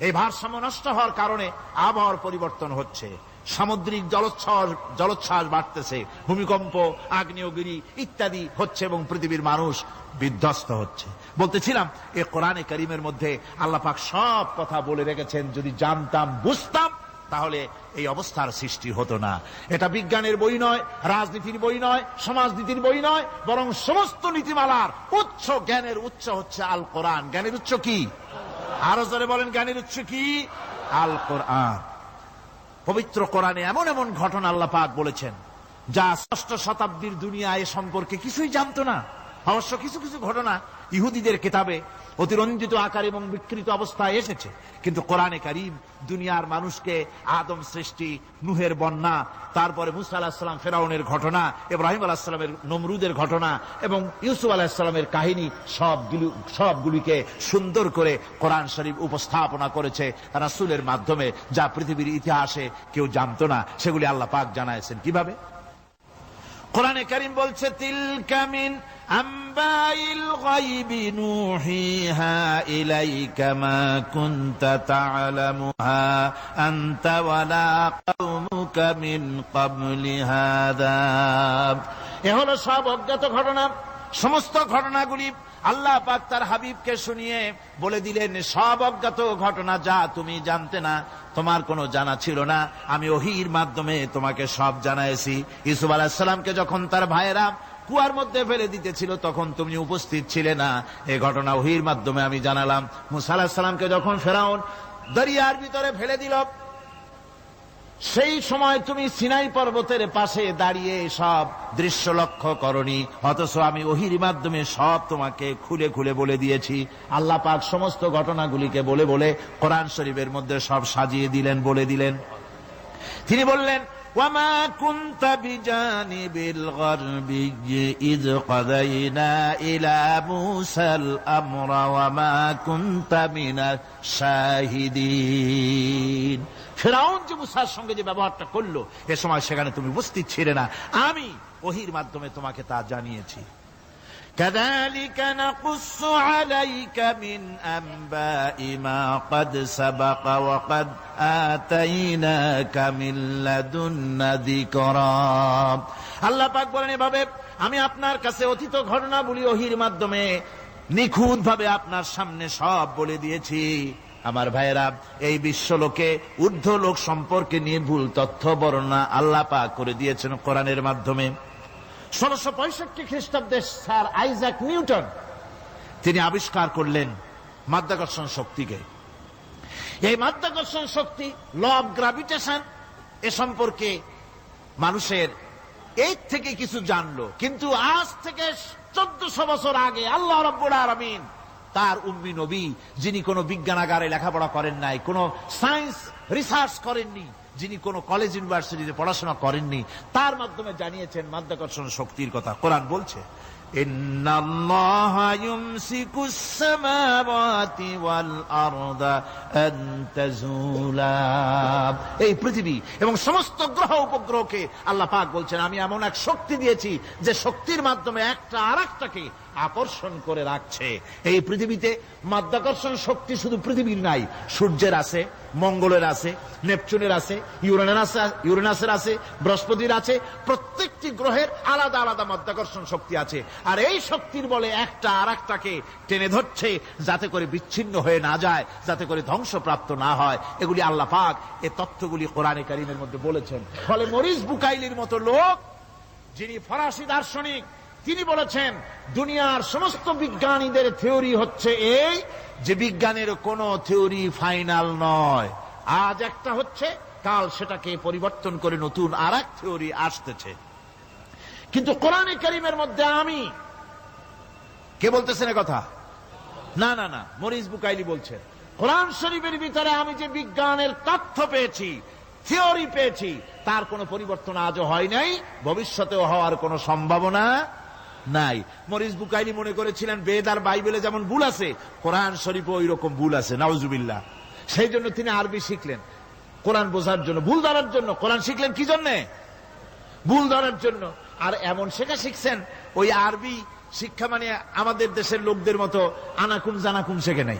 এই ভারসাম্য নষ্ট হওয়ার কারণে আবহাওয়ার পরিবর্তন হচ্ছে। সামুদ্রিক জলোচ্ছ্বাস জলোচ্ছ্বাস বাড়তেছে, ভূমিকম্প, আগ্নেয়গিরি ইত্যাদি হচ্ছে এবং পৃথিবীর মানুষ বিধ্বস্ত হচ্ছে। বলতেছিলাম, এ কোরআনে করিমের মধ্যে আল্লাহ পাক সব কথা বলে রেখেছেন। যদি জানতাম, বুঝতাম, তাহলে এই অবস্থার সৃষ্টি হতো না। এটা বিজ্ঞানের বই নয়, রাজনীতির বই নয়, সমাজনীতির বই নয়, বরং সমস্ত নীতিমালার উচ্চ জ্ঞানের উচ্চ হচ্ছে আল কোরআন। জ্ঞানের উচ্চ কি? আরও জোরে বলেন জ্ঞানের উৎস কি? আল কোরআন। পবিত্র কোরআনে এমন এমন ঘটনা আল্লাহ পাক বলেছেন, যা ষষ্ঠ শতাব্দীর দুনিয়া এ সম্পর্কে কিছুই জানতো না। অবশ্য কিছু কিছু ঘটনা ইহুদিদের কিতাবে অতিরঞ্জিত আকার এবং বিকৃত অবস্থায় এসেছে। কিন্তু কোরআনে কারিম দুনিয়ার মানুষকে আদম সৃষ্টি, নুহের বন্যা, তারপরে মুসা আলাহিসাল্লাম ফেরাউনের ঘটনা, ইব্রাহিম আলাহিসাল্লামের নমরুদের ঘটনা এবং ইউসুফ আলাহিসাল্লামের কাহিনী সবগুলি সবগুলিকে সুন্দর করে কোরআন শরীফ উপস্থাপনা করেছে রাসুলের মাধ্যমে, যা পৃথিবীর ইতিহাসে কেউ জানতো না। সেগুলি আল্লাহ পাক জানাইছেন। কীভাবে? কোরআনে করিম বলছে তিল কামিন আম্বাইল গাইবি নুহিহা ইলাইকা মা কুনতা তা'লামুহা আনতা ওয়ালা কওমুকা মিন ক্বাবলি হাদা। এ হলো সব অজ্ঞাত ঘটনা। সমস্ত ঘটনাগুলি আল্লাহ পাক তার হাবিবকে শুনিয়ে বলে দিলেন, সব অজ্ঞাত ঘটনা যা তুমি জানতে না, তোমার কোনো জানা ছিল না। আমি ওহির মাধ্যমে তোমাকে সব জানাইছি। ইসুফ আলাহিসাল্লামকে যখন তার ভাইয়েরা কুয়ার মধ্যে ফেলে দিতেছিল, তখন তুমি উপস্থিত ছিলে না। এ ঘটনা ওহির মাধ্যমে আমি জানালাম। মুসা আলাহিসাল্লামকে যখন ফেরাউন দরিয়ার ভিতরে ফেলে দিল সেই সময় তুমি সিনাই পর্বতের পাশে দাঁড়িয়ে সব দৃশ্য লক্ষ্য করনি অথচ আমি ওহির মাধ্যমে সব তোমাকে খুলে খুলে বলে দিয়েছি আল্লাহ পাক সমস্ত ঘটনাগুলিকে বলে বলে কোরআন শরীফের মধ্যে সব সাজিয়ে দিলেন বলে দিলেন তিনি বললেন وما كنت بجانب الغربي إذ قضينا إلى موسى الأمر وما كنت من الشاهدين ফেরাউন যে মুসার সঙ্গে যে ব্যবহারটা করলো এ সময় সেখানে তুমি উপস্থিত ছিলে না আমি ওহির মাধ্যমে তোমাকে তা জানিয়েছি كذلك نقص عليك من أنباء ما قد سبق وقد آتيناك من لدنا ذكرا আল্লাহ পাক বলেন এভাবে আমি আপনার কাছে অতীত ঘটনাবলী ওহির মাধ্যমে নিখুঁত ভাবে আপনার সামনে সব বলে দিয়েছি আমার ভাইয়েরা, এই বিশ্বলোকে ঊর্ধ্ব লোক সম্পর্কে নিয়ে ভুল তথ্য, বর্ণনা আল্লাহ পাক করে দিয়েছেন কোরআনের মাধ্যমে। ষোলশো পঁয়ষট্টি খ্রিস্টাব্দে স্যার আইজাক নিউটন, তিনি আবিষ্কার করলেন মাধ্যাকর্ষণ শক্তিকে। এই মাধ্যাকর্ষণ শক্তি ল অফ গ্রাভিটেশন এ সম্পর্কে মানুষের এই থেকে কিছু জানলো। কিন্তু আজ থেকে চোদ্দশো বছর আগে আল্লাহ রব্বুল আলমিন তার উম্মি নবী যিনি কোনো বিজ্ঞানাগারে লেখাপড়া করেন নাই কোনো সায়েন্স রিসার্চ করেননি যিনি কোনো কলেজ ইউনিভার্সিটিতে পড়াশোনা করেননি তার মাধ্যমে জানিয়েছেন মাধ্যাকর্ষণ শক্তির কথা কোরআন বলছে إن الله يمسك السماوات والأرض أن تزولا এই পৃথিবী এবং সমস্ত গ্রহ উপগ্রহকে আল্লাহ পাক বলছেন আমি এমন এক শক্তি দিয়েছি যে শক্তির মাধ্যমে একটা আর একটাকে আকর্ষণ করে রাখছে। এই পৃথিবীতে মাধ্যাকর্ষণ শক্তি শুধু পৃথিবীর নাই, সূর্যের আছে, মঙ্গলের আছে, নেপচুনের আছে, ইউরেনাস ইউরেনাসের আছে, বৃহস্পতির আছে, প্রত্যেকটি গ্রহের আলাদা আলাদা মাধ্যাকর্ষণ শক্তি আছে। আর এই শক্তির বলে একটা আর একটাকে টেনে ধরছে যাতে করে বিচ্ছিন্ন হয়ে না যায়, যাতে করে ধ্বংসপ্রাপ্ত না হয়। এগুলি আল্লাহ পাক এ তথ্যগুলি কোরআনে কারিমের মধ্যে বলেছেন। ফলে মরিস বুকাইলির মতো লোক, যিনি ফরাসি দার্শনিক তিনি বলেছেন, দুনিয়ার সমস্ত বিজ্ঞানীদের থিওরি হচ্ছে এই যে বিজ্ঞানের কোন থিওরি ফাইনাল নয়। আজ একটা হচ্ছে, কাল সেটাকে পরিবর্তন করে নতুন আর এক থিওরি আসতেছে। কিন্তু কোরআনে করিমের মধ্যে আমি, কে বলতেছেন কথা? না না না, মরিস বুকাইলি বলছেন। কোরআন শরীফের ভিতরে আমি যে বিজ্ঞানের তথ্য পেয়েছি, থিওরি পেয়েছি, তার কোনো পরিবর্তন আজও হয় নাই, ভবিষ্যতেও হওয়ার কোনো সম্ভাবনা নাই। মরিস বুকাইলি মনে করেছিলেন, বেদ আর বাইবেলে যেমন ভুল আছে, কোরআন শরীফে ওই রকম ভুল আছে, নাউজুবিল্লাহ। সেই জন্য তিনি আরবি শিখলেন। কোরআন বোঝার জন্য, ভুল ধরার জন্য। কোরআন শিখলেন কি জন্যে? ভুল ধরার জন্য। আর এমন শেখা শিখছেন, ওই আরবি শিক্ষা মানে আমাদের দেশের লোকদের মতো আনাকুম জানাকুম শেখে নাই।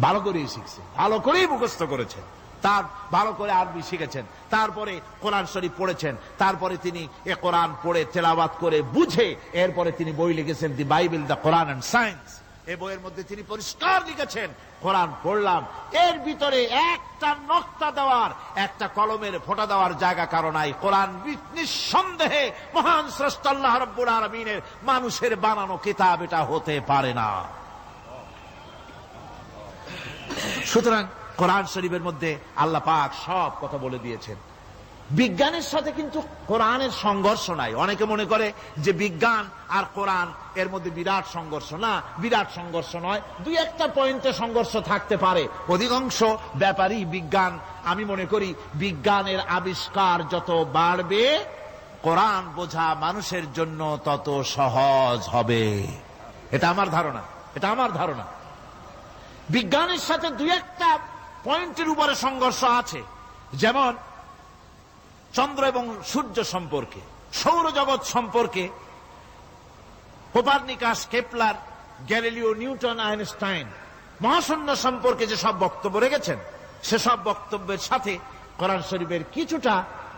ভালো করেই শিখছে, ভালো করেই মুখস্থ করেছেন তার ভালো করে আরবি শিখেছেন। তারপরে কোরআন শরীফ পড়েছেন। তারপরে তিনি এ কোরআন পড়ে তেলাবাত করে বুঝে এরপরে তিনি বই লিখেছেন, the Bible, the Quran and science. এই বইয়ের মধ্যে তিনি পরিষ্কার লিখেছেন, কোরআন পড়লাম। এর ভিতরে একটা নকতা দেওয়ার, একটা কলমের ফোঁটা দেওয়ার জায়গা কারণ নাই। কোরআন নিঃসন্দেহে মহান স্রষ্ট আল্লাহ রব্বুল আলমিনের মানুষের বানানো কিতাব, এটা হতে পারে না। সুতরাং কোরআন শরীফের মধ্যে আল্লাহ পাক সব কথা বলে দিয়েছেন। বিজ্ঞানের সাথে কিন্তু কোরআনের সংঘর্ষ নাই। অনেকে মনে করে যে বিজ্ঞান আর কোরআন এর মধ্যে বিরাট সংঘর্ষ। না, বিরাট সংঘর্ষ নয়, দুই একটা পয়েন্টে সংঘর্ষ থাকতে পারে। অধিকাংশ ব্যাপারই বিজ্ঞান। আমি মনে করি বিজ্ঞানের আবিষ্কার যত বাড়বে, কোরআন বোঝা মানুষের জন্য তত সহজ হবে। এটা আমার ধারণা। এটা আমার ধারণা। বিজ্ঞানের সাথে দুই একটা পয়েন্টের উপরে সংঘর্ষ আছে। যেমন চন্দ্র এবং সূর্য সম্পর্কে, সৌরজগৎ সম্পর্কে Copernicus, Kepler, Galileo, Newton, Einstein মহাশূন্য সম্পর্কে যে সব বক্তব্য রেখেছেন, সেসব বক্তব্যের সাথে কোরআন শরীফের কিছুটা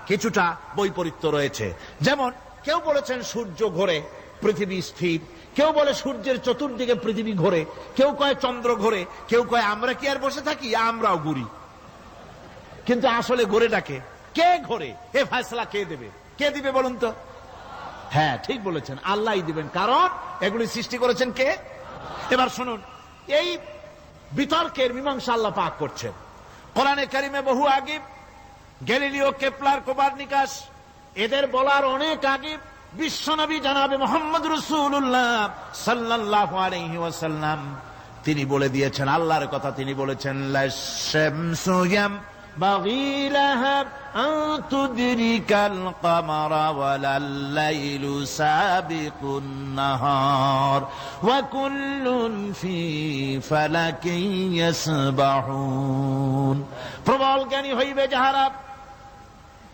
কিছুটা বৈপরীত্য রয়েছে। যেমন, কেউ বলেছেন সূর্য ঘোরে, পৃথিবী স্থির কেউ বলে সূর্যের চতুর্দিকে পৃথিবী ঘোরে, কেউ কয় চন্দ্র ঘোরে, কেউ কয় আমরা কি আর বসে থাকি? আমরাও ঘুরি। কিন্তু আসলে ঘোরেটাকে কে? ঘোরে? এ ফয়সলা কে দেবে? কে দিবে বলুন তো? হ্যাঁ ঠিক বলেছেন। আল্লাহ দিবেন। কারণ এগুলি সৃষ্টি করেছেন কে? এবার শুনুন, এই বিতর্কের মীমাংসা আল্লাহ পাক করছেন। কোরআনে কারিমে বহু আগিব গ্যালিলিও কেপলার কোপার্নিকাস এদের বলার অনেক আগে বিশ্বনবী জানাবে মোহাম্মদ রসুল্লাহ সাল্লাহ আলহি তিনি বলে দিয়েছেন, আল্লাহর কথা তিনি বলেছেন প্রবল জ্ঞানী হইবে যাহারা।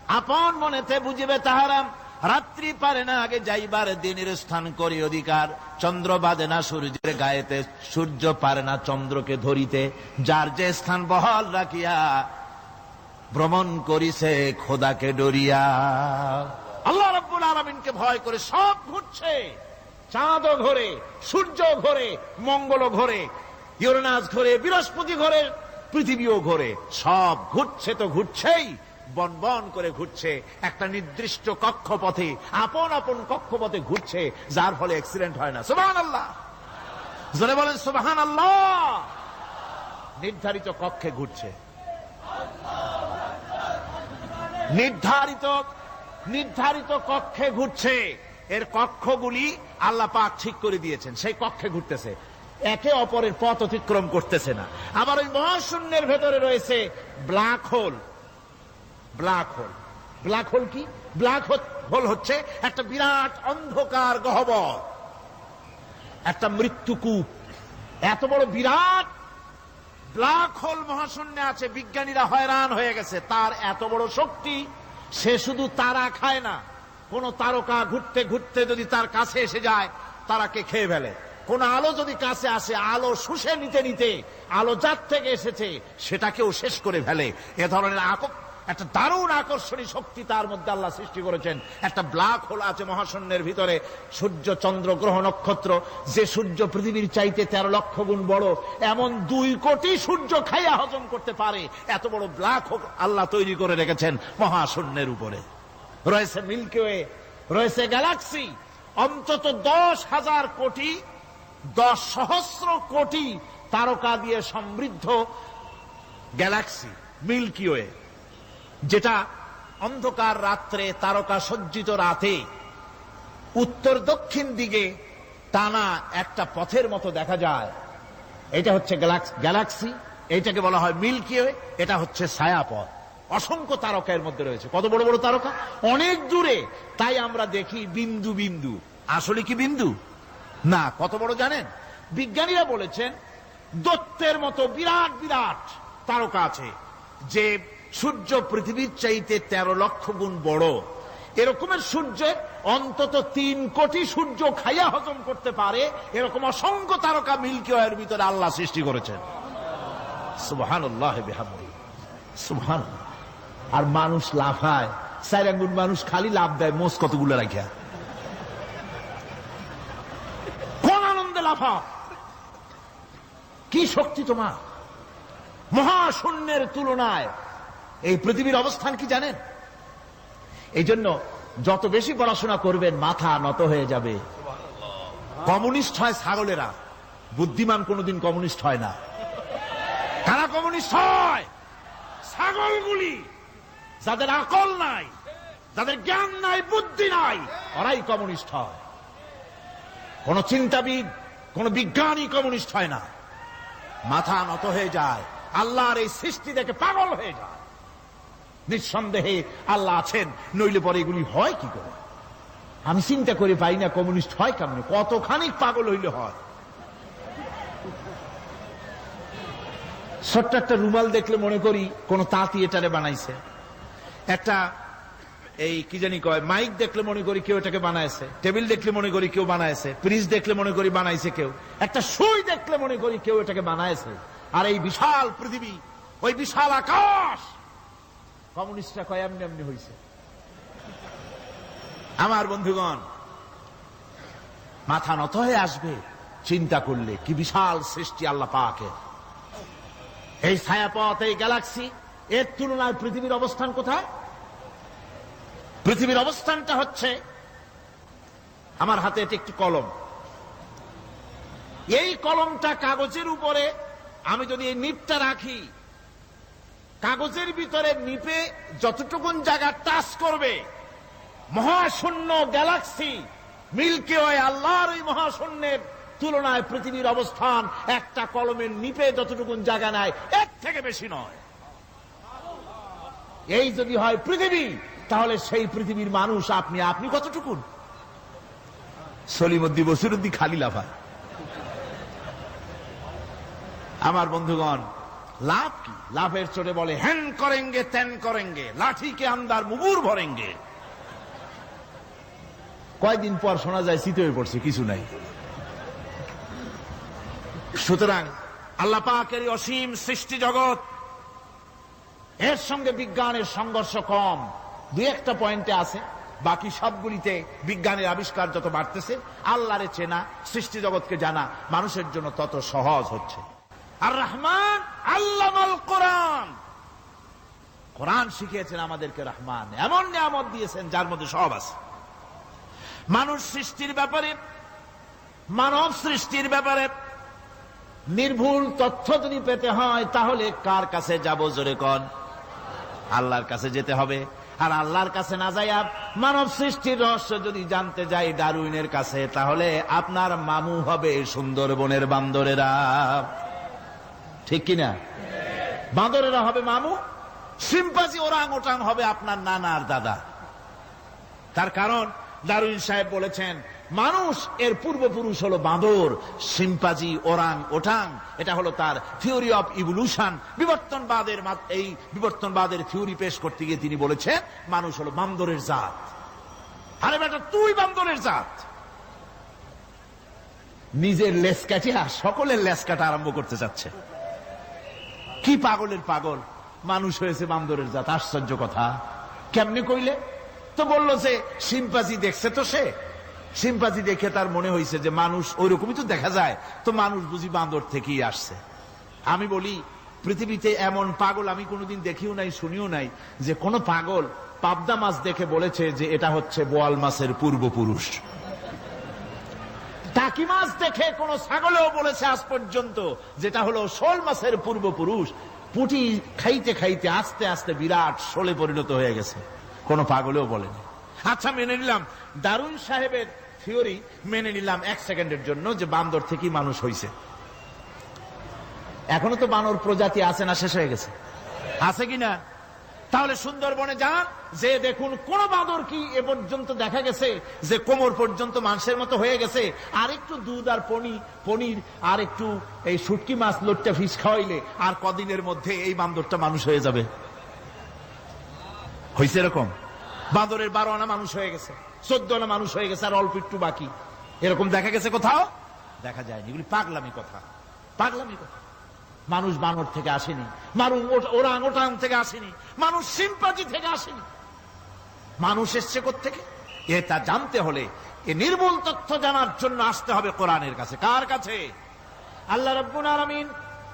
আপন মনেতে বুঝিবে তাহারা রাত্রি পারে না, আগে যাইবার দিনের স্থান করি অধিকার। চন্দ্র বাদে না সূর্যের গায়েতে, সূর্য পারে না চন্দ্রকে ধরিতে। যার যে স্থান বহাল রাখিয়া, ভ্রমণ করিছে খোদাকে ডরিয়া। আল্লাহ রব্বুল আলমিনকে ভয় করে সব ঘুরছে। চাঁদও ঘোরে সূর্য ঘোরে মঙ্গল ঘোরে। ইউরেনাস ঘোরে, বৃহস্পতি ঘোরে, পৃথিবীও ঘোরে। সব ঘুরছে তো ঘুরছেই। বন বন করে ঘুরছে। একটা নির্দিষ্ট কক্ষপথে, আপন আপন কক্ষপথে ঘুরছে, যার ফলে অ্যাক্সিডেন্ট হয় না। সুবাহান আল্লাহ জোরে বলেন সুবাহান আল্লাহ নির্ধারিত কক্ষে ঘুরছে। নির্ধারিত নির্ধারিত কক্ষে ঘুরছে। এর কক্ষগুলি আল্লাহ পাক ঠিক করে দিয়েছেন। সেই কক্ষে ঘুরতেছে। একে অপরের পথ অতিক্রম করতেছে না। আবার ওই মহাশূন্যের ভেতরে রয়েছে black hole. Black hole. Black hole কি? ব্ল্যাক হোল হচ্ছে একটা বিরাট অন্ধকার গহবর। একটা মৃত্যুকূপ এত বড় বিরাট ব্ল্যাক হোল মহাশূন্যে আছে, বিজ্ঞানীরা হয়রান হয়ে গেছে। তার এত বড় শক্তি, সে শুধু তারা খায় না। কোন তারকা ঘুরতে ঘুরতে যদি তার কাছে এসে যায় তারাকে খেয়ে ফেলে? কোন আলো যদি কাছে আসে, আলো শুষে নিতে নিতে, আলো যার থেকে এসেছে, সেটাকেও শেষ করে ফেলে। এ ধরনের আক- একটা দারুণ আকর্ষণী শক্তি তার মধ্যে আল্লাহ সৃষ্টি করেছেন। একটা ব্ল্যাক হোল আছে মহাশূন্যের ভিতরে, সূর্য, চন্দ্র, গ্রহ, নক্ষত্র। যে সূর্য পৃথিবীর চাইতে তেরো লক্ষ গুণ বড়, এমন দুই কোটি সূর্য খাইয়া হজম করতে পারে। এত বড় ব্ল্যাক হোল আল্লাহ তৈরি করে রেখেছেন মহাশূন্যের উপরে। রয়েছে মিল্কিওয়ে রয়েছে গ্যালাক্সি। অন্তত দশ হাজার কোটি, দশ সহস্র কোটি তারকা দিয়ে সমৃদ্ধ গ্যালাক্সি মিল্কিওয়ে যেটা অন্ধকার রাত্রে তারকা সজ্জিত রাতে উত্তর দক্ষিণ দিকে টানা একটা পথের মতো দেখা যায়। এটা হচ্ছে গ্যালাক্সি এইটাকে বলা হয় মিল্কি ওয়ে, এটা হচ্ছে ছায়াপথ। অসংখ্য তারকা এর মধ্যে রয়েছে। কত বড় বড় তারকা? অনেক দূরে। তাই আমরা দেখি বিন্দু বিন্দু। আসলে কি বিন্দু? না, কত বড় জানেন? বিজ্ঞানীরা বলেছেন দত্তের মতো বিরাট বিরাট তারকা আছে, যে সূর্য পৃথিবীর চাইতে তেরো লক্ষ গুণ বড়। এরকমের সূর্য অন্তত তিন কোটি সূর্য খাইয়া হজম করতে পারে, এরকম অসংখ্য তারকা মিল্কি ওয়ের ভিতরে আল্লাহ সৃষ্টি করেছেন। আর মানুষ লাফায় আঙ্গুল মানুষ খালি লাভ দেয়, মোষ কতগুলো রাখিয়া। কোন আনন্দে লাফা কি শক্তি তোমার? মহাশূন্যের তুলনায় এই পৃথিবীর অবস্থান কি জানেন? এই জন্য যত বেশি পড়াশোনা করবেন, মাথা নত হয়ে যাবে। কমিউনিস্ট হয় ছাগলেরা। বুদ্ধিমান কোনোদিন কমিউনিস্ট হয় না। কারা কমিউনিস্ট হয়? ছাগলগুলি। যাদের আকল নাই, যাদের জ্ঞান নাই, বুদ্ধি নাই, ওরাই কমিউনিস্ট হয়। কোন চিন্তাবিদ, কোন বিজ্ঞানী কমিউনিস্ট হয় না। মাথা নত হয়ে যায়। আল্লাহর এই সৃষ্টি দেখে পাগল হয়ে যায়। নিঃসন্দেহে আল্লাহ আছেন, নইলে পরে এগুলি হয় কি করে? আমি চিন্তা করে পাই না কমিউনিস্ট হয় কেমন? কতখানি পাগল হইলে হয়? ছোট্ট একটা রুমাল দেখলে মনে করি কোন তাঁতি এটারে বানাইছে। একটা এই কি জানি কয়, মাইক দেখলে মনে করি কেউ এটাকে বানাইছে। টেবিল দেখলে মনে করি কেউ বানাইছে। ফ্রিজ দেখলে মনে করি বানাইছে কেউ। একটা সুই দেখলে মনে করি কেউ এটাকে বানাইছে। আর এই বিশাল পৃথিবী, ওই বিশাল আকাশ! কমিউনিস্টরা কয় এমনি এমনি হয়েছে আমার বন্ধুগণ, মাথা নত হয়ে আসবে, চিন্তা করলে কি বিশাল সৃষ্টি আল্লাহ পাকে। এই ছায়াপথ, এই গ্যালাক্সি, এর তুলনায় পৃথিবীর অবস্থান কোথায়? পৃথিবীর অবস্থানটা হচ্ছে, আমার হাতে এটি একটি কলম। এই কলমটা কাগজের উপরে, আমি যদি এই নিপটা রাখি কাগজের ভিতরে নিপে যতটুকুন জায়গা টাচ করবে, মহাশূন্য গ্যালাক্সি মিল্কে ওয়ে আল্লাহর ওই মহাশূন্যের তুলনায় পৃথিবীর অবস্থান একটা কলমের নিপে যতটুকুন জায়গা নেয়, এর থেকে বেশি নয়। এই যদি হয় পৃথিবী, তাহলে সেই পৃথিবীর মানুষ আপনি আপনি কতটুকুন? সলিমদ্দি বসিরুদ্দি খালি লাফায় আমার বন্ধুগণ লাভ কি? লাভের চোটে বলে হ্যান করেঙ্গে ত্যান করেঙ্গে, লাঠিকে আমদার মুগুর ভরেঙ্গে। কয়দিন পর শোনা যায়, শীত হয়ে পড়ছে, কিছু নাই। সুতরাং আল্লাহ পাকের অসীম সৃষ্টি জগৎ, এর সঙ্গে বিজ্ঞানের সংঘর্ষ কম। দু একটা পয়েন্টে আছে, বাকি সবগুলিতে বিজ্ঞানের আবিষ্কার যত বাড়তেছে, আল্লাহরে চেনা, সৃষ্টি জগৎকে জানা, মানুষের জন্য তত সহজ হচ্ছে। আর রহমান আল্লামাল কোরআন। কোরআন শিখিয়েছেন আমাদেরকে রহমান। এমন নিয়ামত দিয়েছেন যার মধ্যে সব আছে। মানুষ সৃষ্টির ব্যাপারে, মানব সৃষ্টির ব্যাপারে নির্ভুল তথ্য যদি পেতে হয়, তাহলে কার কাছে যাব জোরে কন? আল্লাহর কাছে যেতে হবে। আর আল্লাহর কাছে না যাইয়া মানব সৃষ্টির রহস্য যদি জানতে যাই ডারুইনের কাছে, তাহলে আপনার মামু হবে সুন্দরবনের বান্দরেরা। ঠিক কিনা? বান্দরেরা হবে মামু সিম্পাজি ওরাং ওটাং হবে আপনার নানা আর দাদা। তার কারণ, দারুইন সাহেব বলেছেন, মানুষ এর পূর্বপুরুষ হলো বাঁদর সিম্পাজি ওরাং ওটাং এটা হলো তার থিওরি অফ ইভলিউশন বিবর্তনবাদের এই বিবর্তনবাদের থিওরি পেশ করতে গিয়ে তিনি বলেছেন, মানুষ হলো বান্দরের জাত। আরে বেটা, তুই বান্দরের জাত। নিজের লেস কাটিয়া সকলের লেস কাটা আরম্ভ করতে যাচ্ছে কি পাগলের পাগল? মানুষ হয়েছে বান্দরের জাত, আশ্চর্য কথা। কেমনে কইলে? তো বলল যে সিম্পাজি দেখছে তো সে? সিম্পাজি দেখে তার মনে হয়েছে যে, মানুষ ওই রকমই তো দেখা যায়। তো মানুষ বুঝি বান্দর থেকেই আসছে। আমি বলি, পৃথিবীতে এমন পাগল আমি কোনোদিন দেখিও নাই, শুনিও নাই যে কোন পাগল পাবদা মাছ দেখে বলেছে যে, এটা হচ্ছে বোয়াল মাছের পূর্বপুরুষ। টাকি মাছ দেখে কোন ছাগলেও বলেছে আজ পর্যন্ত, যেটা হলো শোল মাছের পূর্বপুরুষ, পুটি খাইতে খাইতে আস্তে আস্তে বিরাট শোলে পরিণত হয়ে গেছে। কোন পাগলেও বলেনি। আচ্ছা মেনে নিলাম। দারুণ সাহেবের থিওরি মেনে নিলাম এক সেকেন্ডের জন্য যে বান্দর থেকেই মানুষ হয়েছে এখনও তো বানর প্রজাতি আছে না শেষ হয়ে গেছে? আছে কিনা? তাহলে সুন্দরবনে যান, যে দেখুন কোন বাঁদর কি এ পর্যন্ত দেখা গেছে, যে কোমর পর্যন্ত মানুষের মতো হয়ে গেছে, আর একটু দুধ আর পনির পনির আর একটু এই শুটকি মাছ লোটটা ফিস খাওয়াইলে আর কদিনের মধ্যে এই বান্দরটা মানুষ হয়ে যাবে। হয়েছে এরকম? বাঁদরের বারো আনা মানুষ হয়ে গেছে, চোদ্দ আনা মানুষ হয়ে গেছে, আর অল্প একটু বাকি। এরকম দেখা গেছে কোথাও? দেখা যায়নি। এগুলি পাগলামি কথা। পাগলামি কথা। মানুষ বানর থেকে আসেনি। মানুষ ওরাং ওটাং থেকে আসেনি। মানুষ সিম্পাজি থেকে আসেনি। মানুষ এসছে থেকে এটা জানতে হলে এ নির্মূল তথ্য জানার জন্য আসতে হবে কোরআনের কাছে। কার কাছে? আল্লাহ রব্বুল আলমিন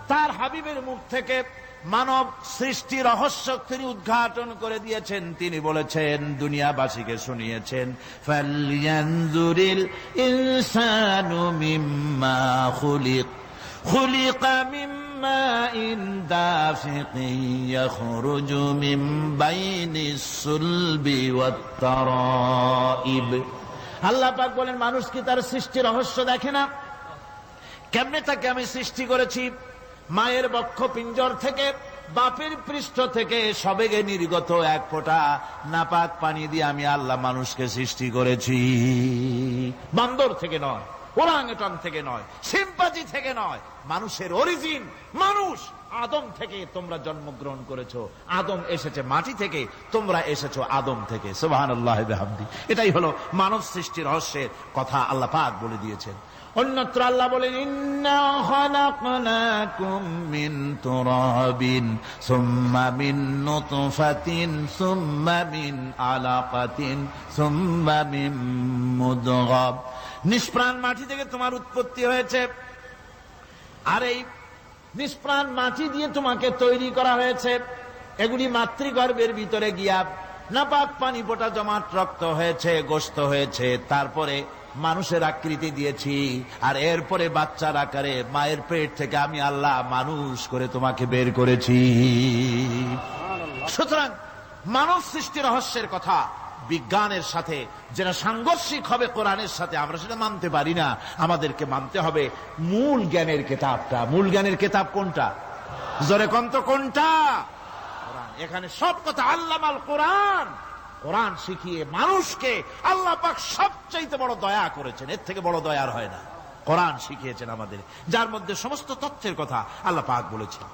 তার হাবিবের মুখ থেকে মানব সৃষ্টি রহস্য তিনি উদ্ঘাটন করে দিয়েছেন। তিনি বলেছেন, দুনিয়াবাসীকে শুনিয়েছেন ফালিয়ানজুরিল ইনসানু মিম্মা খুলিক খুলিক মিম্মা ইন দাফিকিন ইয়াখরুজু মিন বাইনিস সুলবি ওয়াত আল্লাহ পাক বলেন, মানুষ কি তার সৃষ্টি রহস্য দেখে না? কেমনে তাকে আমি সৃষ্টি করেছি? মায়ের বক্ষ পিঞ্জর থেকে, বাপের পৃষ্ঠ থেকে সবেগে নির্গত এক ফোঁটা নাপাক পানি দিয়ে আমি আল্লাহ মানুষকে সৃষ্টি করেছি। বান্দর থেকে নয় ওরাংটং থেকে নয় সিম্পাজি থেকে নয়। মানুষের অরিজিন মানুষ। আদম থেকে তোমরা জন্মগ্রহণ করেছ। আদম এসেছে মাটি থেকে, তোমরা এসেছ আদম থেকে। এটাই হলো মানব সৃষ্টি রহস্যের কথা আল্লাহ পাক বলে দিয়েছেন। অন্যত্র আল্লাহ বলেন মিন তুরাবিন, সুম্মা মিন নুতফাতিন, সুম্মা মিন আলাকাতিন, সুম্মা মিন নিষ্প্রাণ মাটি থেকে তোমার উৎপত্তি হয়েছে। আর এই নিষ্প্রাণ মাটি দিয়ে তোমাকে তৈরি করা হয়েছে। এগুলি মাতৃগর্ভের ভিতরে গিয়া নাপাক পানি ফোটা জমাট রক্ত হয়েছে, গোস্ত হয়েছে। তারপরে মানুষের আকৃতি দিয়েছি। আর এরপরে বাচ্চার আকারে মায়ের পেট থেকে আমি আল্লাহ মানুষ করে তোমাকে বের করেছি। সুতরাং মানব সৃষ্টি রহস্যের কথা বিজ্ঞানের সাথে, যেটা সাংঘর্ষিক হবে কোরআনের সাথে, আমরা সেটা মানতে পারি না। আমাদেরকে মানতে হবে মূল জ্ঞানের কেতাবটা। মূল জ্ঞানের কেতাব কোনটা? জোরে কন্ত কোনটা? এখানে সব কথা আল্লামাল কোরআন। কোরআন শিখিয়ে মানুষকে আল্লাহ পাক সবচাইতে বড় দয়া করেছেন। এর থেকে বড় দয়ার হয় না। কোরআন শিখিয়েছেন আমাদের। যার মধ্যে সমস্ত তথ্যের কথা আল্লাহ পাক বলেছেন।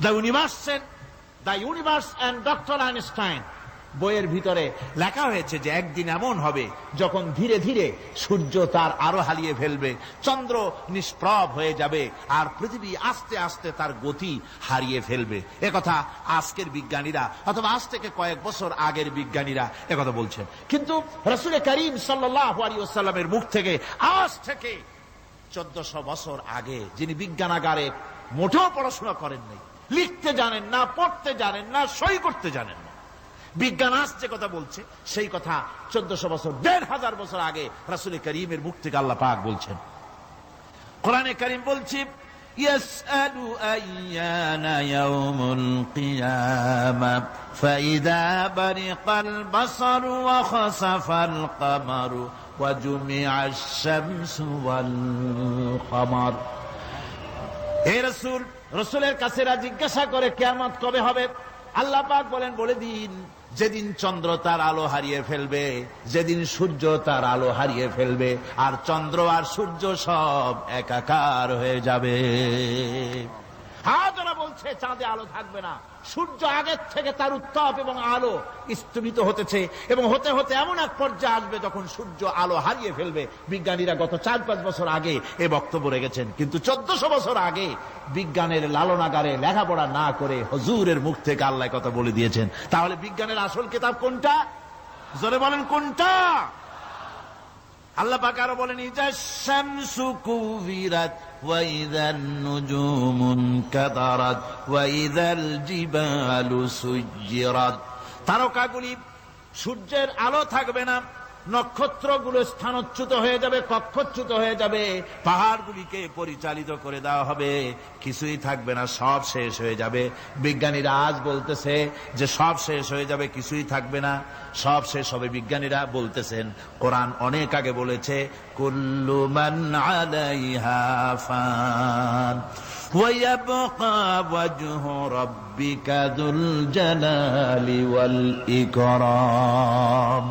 The universe the universe and doctor Einstein বইয়ের ভিতরে লেখা হয়েছে যে একদিন এমন হবে যখন ধীরে ধীরে সূর্য তার আরও হারিয়ে ফেলবে, চন্দ্র নিষ্প্রভ হয়ে যাবে, আর পৃথিবী আস্তে আস্তে তার গতি হারিয়ে ফেলবে। একথা আজকের বিজ্ঞানীরা অথবা আজ থেকে কয়েক বছর আগের বিজ্ঞানীরা একথা বলছেন। কিন্তু রসুল করিম সাল্লামের মুখ থেকে আজ থেকে চোদ্দশো বছর আগে যিনি বিজ্ঞানাগারে মোটেও পড়াশোনা করেন নাই লিখতে জানেন না, পড়তে জানেন না, সই করতে জানেন না বিজ্ঞান আজ যে কথা বলছে সেই কথা চোদ্দশো বছর দেড় হাজার বছর আগে রাসুল করিমের মুখ থেকে আল্লাহ পাক বলছেন কোরআনে করিম বলছি يسأل أيان يوم القيامة فإذا برق البصر وخسف القمر وجمع الشمس والقمر হে রসুল রসুলের কাছেরা জিজ্ঞাসা করে কেয়ামত কবে হবে আল্লাহ পাক বলেন বলে দিন যেদিন চন্দ্র তার আলো হারিয়ে ফেলবে, যেদিন সূর্য তার আলো হারিয়ে ফেলবে, আর চন্দ্র আর সূর্য সব একাকার হয়ে যাবে। হাজরা বলছে, চাঁদে আলো থাকবে না। সূর্য আগের থেকে তার উত্তাপ এবং আলো স্তমিত হতেছে এবং হতে হতে এমন এক পর্যায়ে আসবে যখন সূর্য আলো হারিয়ে ফেলবে। বিজ্ঞানীরা গত চার পাঁচ বছর আগে এ বক্তব্য রেখেছেন। কিন্তু চোদ্দশো বছর আগে বিজ্ঞানের লালনাগারে লেখাপড়া না করে হজুরের মুখ থেকে আল্লাহ কথা বলে দিয়েছেন। তাহলে বিজ্ঞানের আসল কিতাব কোনটা? জোরে বলেন, কোনটা? আল্লাহ পাক আরও বলেন ইজা শামসু কুবিরাত ওয়া ইযান নুজুমুন কাদারাত ওয়া ইযাল তারকাগুলি সূর্যের আলো থাকবে না। নক্ষত্রগুলো স্থানচ্যুত হয়ে যাবে কক্ষচ্যুত হয়ে যাবে পাহাড়গুলিকে পরিচালিত করে দেওয়া হবে কিছুই থাকবে না সব শেষ হয়ে যাবে বিজ্ঞানীরা আজ বলতেছে যে সব শেষ হয়ে যাবে কিছুই থাকবে না সব শেষ হবে বিজ্ঞানীরা বলতেছেন কোরআন অনেক আগে বলেছে কুল্লু মান আলাইহা ফান ويبقى وجه ربك ذو الجلال والإكرام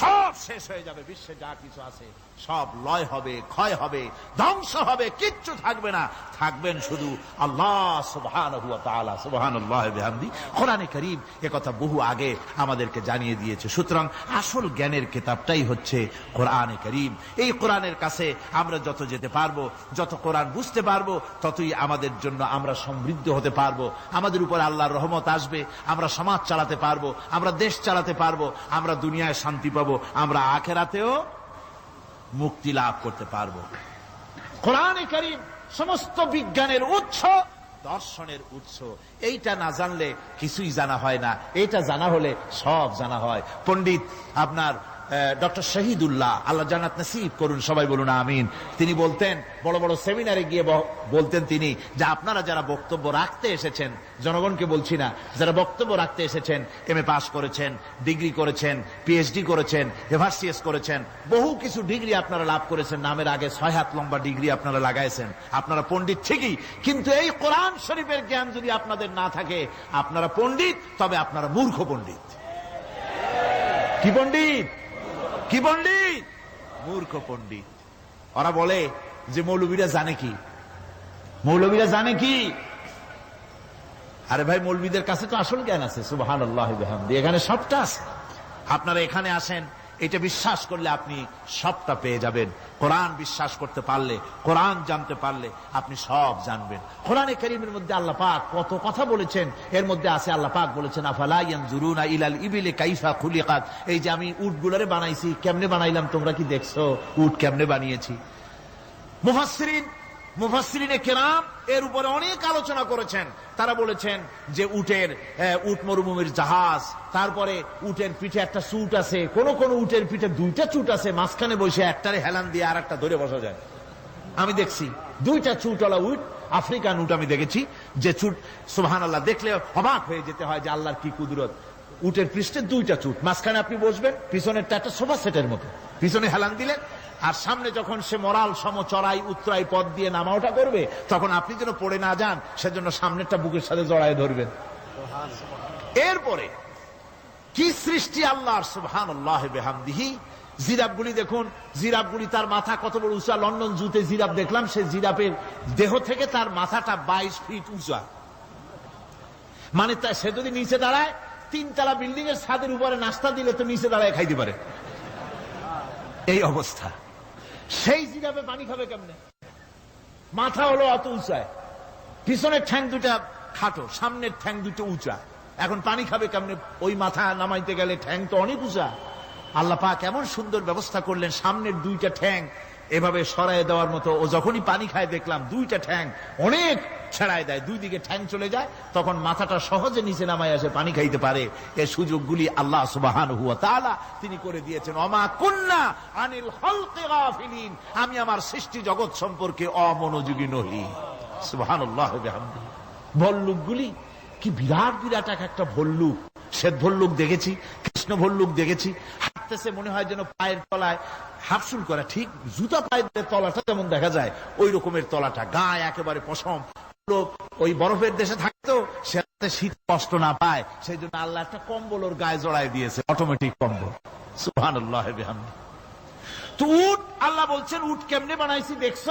সব শেষ হয়ে যাবে বিশ্বে যা কিছু আছে। সব লয় হবে, ক্ষয় হবে, ধ্বংস হবে, কিচ্ছু থাকবে না। থাকবেন শুধু আল্লাহ বিহামদি। কোরআনে কারীম কথা বহু আগে আমাদেরকে জানিয়ে দিয়েছে। সুতরাং আসল জ্ঞানের কিতাবটাই হচ্ছে কোরআনে করিম। এই কোরআনের কাছে আমরা যত যেতে পারব, যত কোরআন বুঝতে পারব, ততই আমাদের জন্য আমরা সমৃদ্ধ হতে পারব। আমাদের উপর আল্লাহর রহমত আসবে, আমরা সমাজ চালাতে পারব, আমরা দেশ চালাতে পারব, আমরা দুনিয়ায় শান্তি পাবো, আমরা আখেরাতেও মুক্তি লাভ করতে পারব। কোরআনে করিম সমস্ত বিজ্ঞানের উৎস। দর্শনের উৎস। এইটা না জানলে কিছুই জানা হয় না। এটা জানা হলে সব জানা হয়। পণ্ডিত আপনার ডক্টর শহীদুল্লাহ, আল্লাহ জান্নাত নসিব করুন, সবাই বলুন আমিন। তিনি বলতেন, বড় বড় সেমিনারে গিয়ে বলতেন তিনি যে আপনারা যারা বক্তব্য রাখতে এসেছেন, জনগণকে বলছি না, যারা বক্তব্য রাখতে এসেছেন, এম এ পাস করেছেন, ডিগ্রি করেছেন পিএইচডি করেছেন এভারসিএস করেছেন, বহু কিছু ডিগ্রি আপনারা লাভ করেছেন, নামের আগে ছয় হাত লম্বা ডিগ্রি আপনারা লাগাইছেন। আপনারা পণ্ডিত ঠিকই, কিন্তু এই কোরআন শরীফের জ্ঞান যদি আপনাদের না থাকে, আপনারা পণ্ডিত, তবে আপনারা মূর্খ পণ্ডিত। কি পণ্ডিত? কি পণ্ডিত? মূর্খ পন্ডিত ওরা বলে যে মৌলবীরা জানে কি। মৌলবীরা জানে কি? আরে ভাই, মৌলবীদের কাছে তো আসল জ্ঞান আছে সুবাহ আল্লাহ এখানে সবটা আছে। আপনারা এখানে আসেন এটা বিশ্বাস করলে আপনি সবটা পেয়ে যাবেন। কোরআন বিশ্বাস করতে পারলে, কোরআন জানতে পারলে আপনি সব জানবেন। কোরআনে করিমের মধ্যে আল্লাহ পাক কত কথা বলেছেন, এর মধ্যে আছে আল্লাহ পাক বলেছেন, আফালা ইয়ানজুরুনা ইলাল ইবিলে কাইফা খুলিকাত? এই যে আমি উটগুলারে বানাইছি, কেমনে বানাইলাম তোমরা কি দেখছ? উট কেমনে বানিয়েছি? মুফাসসিরিন মুফাসসিরিনে কেরাম এর উপরে অনেক আলোচনা করেছেন। তারা বলেছেন যে উটের উট মরুভূমির জাহাজ, তারপরে উটের পিঠে একটা চুট আছে, কোন কোন উটের পিঠে দুইটা চুট আছে, মাঝখানে বসে একটারে হেলান দিয়ে আর একটা ধরে বসা যায়। আমি দেখছি দুইটা চুটওয়ালা উট, আফ্রিকান উট আমি দেখেছি, যে চুট সোহান আল্লাহ দেখলে অবাক হয়ে যেতে হয় যে আল্লাহর কি কুদরত। উটের পৃষ্ঠে দুইটা চুট, মাঝখানে আপনি বসবেন, পিছনেরটা একটা সোফা সেটের মতো। পিছনে হেলান দিলেন আর সামনে যখন সে মরাল সম চড়াই, উত্তরাই পথ দিয়ে নামা ওঠা করবে, তখন আপনি যেন পড়ে না যান, সেজন্য সামনেরটা বুকের সাথে জড়ায় ধরবেন। এরপরে, কি সৃষ্টি আল্লাহর? সুবহান আল্লাহ বেহামদিহি। জিরাপগুলি দেখুন জিরাপগুলি তার মাথা কত বড় উঁচা, লন্ডন জুতে জিরাপ দেখলাম সে জিরাপের দেহ থেকে তার মাথাটা বাইশ ফিট উঁচা। মানে সে যদি নিচে দাঁড়ায়, তিনতলা বিল্ডিং এর ছাদের উপরে নাস্তা দিলে তো নিচে দাঁড়ায় খাইতে পারে। এই অবস্থা। সেই জিরাপে পানি খাবে কেমনে? মাথা হলো অত উঁচায়। পিছনের ঠ্যাং দুটা খাটো, সামনের ঠ্যাং দুটো উঁচা। এখন পানি খাবে কেমনে? ওই মাথা নামাইতে গেলে ঠ্যাং তো অনেক উঁচা। আল্লাহ পাক এমন সুন্দর ব্যবস্থা করলেন, সামনের দুইটা ঠ্যাং এভাবে সরায় দেওয়ার মতো। ও যখনই পানি খায় দেখলাম দুইটা ঠ্যাং অনেক ছেড়ায় দেয় দুই দিকে ঠ্যাং চলে যায়, তখন মাথাটা সহজে নিচে নামায় আসে পানি খাইতে পারে। এ সুযোগগুলি আল্লাহ সুবাহান হুয়া তাআলা তিনি করে দিয়েছেন। অমা কুন্না আনিল হলকে আমি আমার সৃষ্টি জগৎ সম্পর্কে অমনোযোগী নহি। ভল্লুকগুলি কি বিরাট বিরাট এক একটা ভল্লুক। শ্বেত ভল্লুক দেখেছি, কৃষ্ণ ভল্লুক দেখেছি। হাঁটতেছে মনে হয় যেন পায়ের তলায় হাফসুল করা। ঠিক জুতা পায়ের তলাটা যেমন দেখা যায়, ওই রকমের তলাটা। গায়ে একেবারে পশম লোক ওই বরফের দেশে থাকতো সে শীত কষ্ট না পায়। সেই জন্য আল্লাহ একটা কম্বল ওর গায়ে জড়ায় দিয়েছে অটোমেটিক কম্বল। সুহান তো উট, আল্লাহ বলছেন, উট কেমনে বানাইছি দেখছ?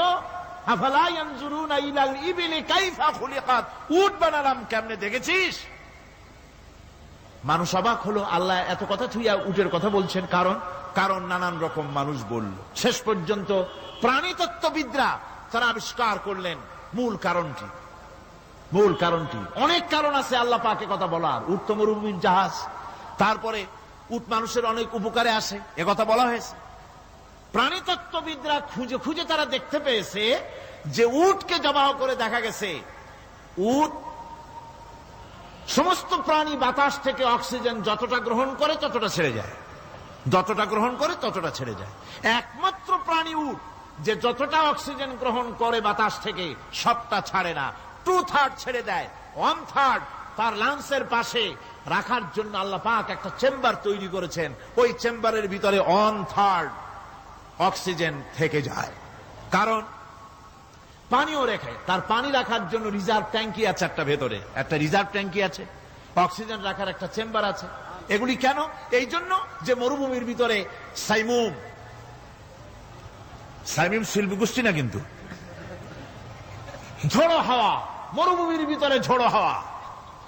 মানুষ অবাক হলো, আল্লাহ এত কথা থুইয়া উটের কথা বলছেন। কারণ? কারণ নানান রকম মানুষ বলল। শেষ পর্যন্ত প্রাণীতত্ত্ববিদরা তারা আবিষ্কার করলেন। মূল কারণটি। মূল কারণটি। অনেক কারণ আছে আল্লাহ পাকে কথা বলার। উট তো জাহাজ, তারপরে উট মানুষের অনেক উপকারে আসে, এ কথা বলা হয়েছে। প্রাণীতত্ত্ববিদরা খুঁজে খুঁজে তারা দেখতে পেয়েছে যে উটকে জবাহ করে দেখা গেছে, উট সমস্ত প্রাণী বাতাস থেকে অক্সিজেন যতটা গ্রহণ করে ততটা ছেড়ে যায়। যতটা গ্রহণ করে ততটা ছেড়ে যায়। একমাত্র প্রাণী উট যে যতটা অক্সিজেন গ্রহণ করে বাতাস থেকে সবটা ছাড়ে না। টু থার্ড ছেড়ে দেয়। ওয়ান থার্ড তার লাংসের পাশে রাখার জন্য আল্লাহ পাক একটা চেম্বার তৈরি করেছেন। ওই চেম্বারের ভিতরে ওয়ান থার্ড অক্সিজেন থেকে যায়। কারণ পানিও রেখে, তার পানি রাখার জন্য রিজার্ভ ট্যাঙ্কি আছে একটা ভেতরে। একটা রিজার্ভ ট্যাঙ্কি আছে অক্সিজেন রাখার একটা চেম্বার আছে। এগুলি কেন? এই জন্য যে মরুভূমির ভিতরে সাইমুম, সাইমিম শিল্পী গোষ্ঠী না কিন্তু? ঝোড়ো হাওয়া। মরুভূমির ভিতরে ঝোড়ো হাওয়া।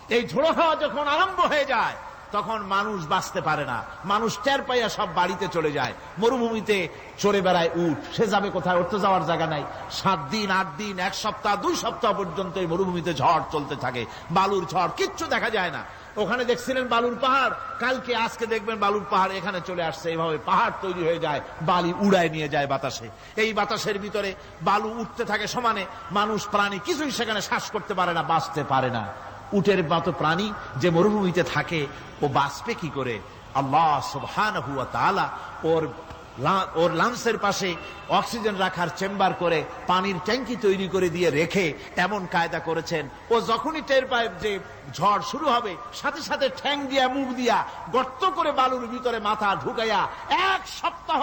এই ঝোড়ো হাওয়া যখন আরম্ভ হয়ে যায় তখন মানুষ বাঁচতে পারে না। মানুষ টের পাইয়া সব বাড়িতে চলে যায়। মরুভূমিতে চড়ে বেড়ায় উঠ সে যাবে কোথায়? উঠতে যাওয়ার জায়গা নাই। সাত দিন, আট দিন, এক সপ্তাহ, দুই সপ্তাহ পর্যন্ত এই মরুভূমিতে ঝড় চলতে থাকে। বালুর ঝড়, কিচ্ছু দেখা যায় না। ওখানে দেখছিলেন বালুর পাহাড়? কালকে, আজকে দেখবেন বালুর পাহাড় এখানে চলে আসছে। এইভাবে পাহাড় তৈরি হয়ে যায়, বালি উড়ায় নিয়ে যায় বাতাসে। এই বাতাসের ভিতরে বালু উঠতে থাকে সমানে। মানুষ, প্রাণী কিছুই সেখানে শ্বাস করতে পারে না, বাঁচতে পারে না। উটের মতো প্রাণী যে মরুভূমিতে থাকে, ও বাঁচবে কি করে? আল্লাহ সুবহানাহু ওয়া তাআলা ওর ওর লাংসের পাশে অক্সিজেন রাখার চেম্বার করে পানির ট্যাঙ্কি তৈরি করে দিয়ে রেখে এমন কায়দা করেছেন। ও যখনই টের পায় যে ঝড় শুরু হবে, সাথে সাথে ঠ্যাং দিয়া, মুখ দিয়া, গর্ত করে বালুর ভিতরে মাথা ঢুকাইয়া এক সপ্তাহ,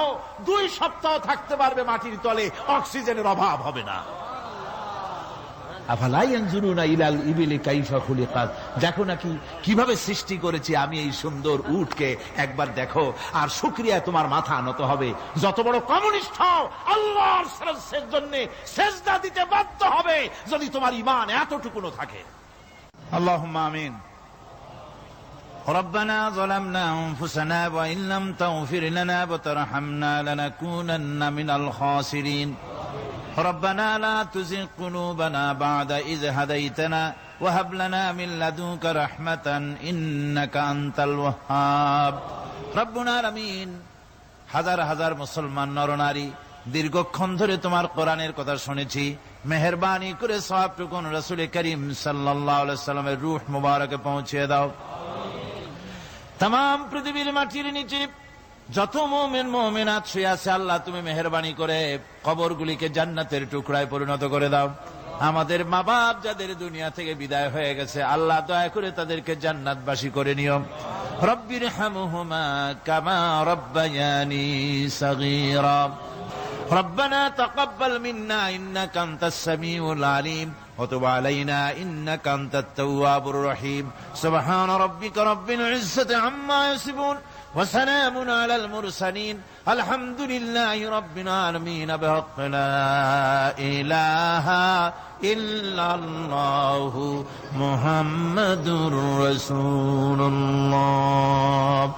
দুই সপ্তাহ থাকতে পারবে মাটির তলে, অক্সিজেনের অভাব হবে না। ইলাল ইবিলি কাইফা খুলিকাত দেখো নাকি কিভাবে সৃষ্টি করেছি আমি এই সুন্দর উটকে একবার দেখো আর শুক্রিয়া তোমার মাথা নত হবে যত বড় কমিউনিস্ট হও আল্লাহর শ্রেষ্ঠের জন্য সেজদা দিতে বাধ্য হবে যদি তোমার ইমান এতটুকুনো থাকে اللهم امين ربنا ظلمنا انفسنا وان لم تغفر لنا وترحمنا لنكونن من الخاسرين ربنا لا تزغ قلوبنا بعد اذ هديتنا وهب لنا من لدنك رحمه انك انت الوهاب ربنا العالمين হাজার হাজার মুসলমান নরনারী দীর্ঘক্ষণ ধরে তোমার কোরআনের কথা শুনেছি মেহরবানি করে সবটুকুন রসুল করিম সাল্লাহ সাল্লামের রুহ মুবারকে পৌঁছে দাও তাম পৃথিবীর মাটির নিচে যত মোমেন মোমেনাথ শুয়ে আছে আল্লাহ তুমি মেহরবানি করে কবরগুলিকে জান্নাতের টুকরায় পরিণত করে দাও আমাদের মা বাপ যাদের দুনিয়া থেকে বিদায় হয়ে গেছে আল্লাহ দয়া করে তাদেরকে জান্নাতবাসী করে নিও রব্বির হামুহুমা কামা রব্বায়ানি সগীরা ربنا تقبل منا انك انت السميع العليم وتب علينا انك انت التواب الرحيم سبحان ربك رب العزه عما يصفون وسلام على المرسلين. الحمد لله رب العالمين بحق لا إله إلا الله محمد رسول الله.